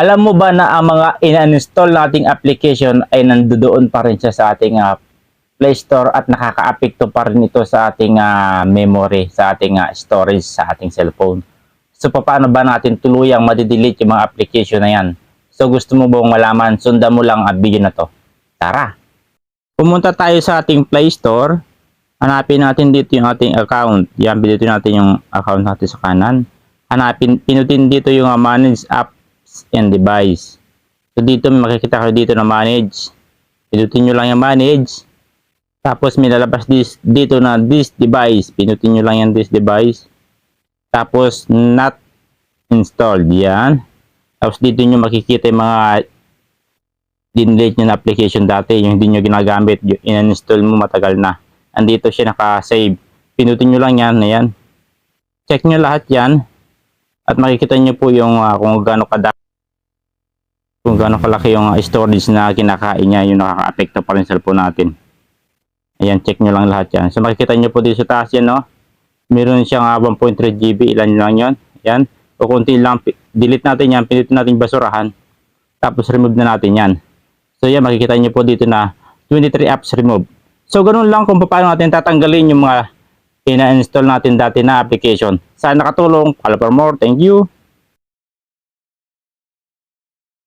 Alam mo ba na ang mga in-install nating application ay nandoon pa rin siya sa ating ah, Play Store at nakaka-apekto pa rin ito sa ating ah, memory, sa ating ah, storage sa ating cellphone. So paano ba natin tuluyang madidelete yung mga application na yan? So gusto mo bang malaman, sundan mo lang ang video na to. Tara! Pumunta tayo sa ating Play Store. Hanapin natin dito yung ating account. Yan, dito natin yung account natin sa kanan. Hanapin, pinutin dito yung ah, Manage Apps and Device. So dito makikita kayo dito na Manage. Pinutin nyo lang yung Manage. Tapos may lalabas dis, dito na this device. Pinutin nyo lang yan this device. Tapos not installed. Yan. Tapos dito nyo makikita yung mga dinelete nyo na application dati. Yung hindi nyo ginagamit. In-install mo matagal na. Andito siya naka-save. Pinutin nyo lang yan. Ayan. Check nyo lahat yan. At makikita nyo po yung ah, kung gaano kada kung gaano kalaki yung ah, storage na kinakain niya yung nakaka-apekto pa rin sa cellphone natin. Ayan, check nyo lang lahat yan. So makikita nyo po dito sa taas yan, no? Meron siyang ah, 1.3 GB, ilan lang yon Yan. O kunti lang, delete natin yan, pilitin natin basurahan. Tapos remove na natin yan. So yan, makikita nyo po dito na 23 apps remove. So ganun lang kung paano natin tatanggalin yung mga ina-install natin dati na application. Sana nakatulong. Follow for more. Thank you.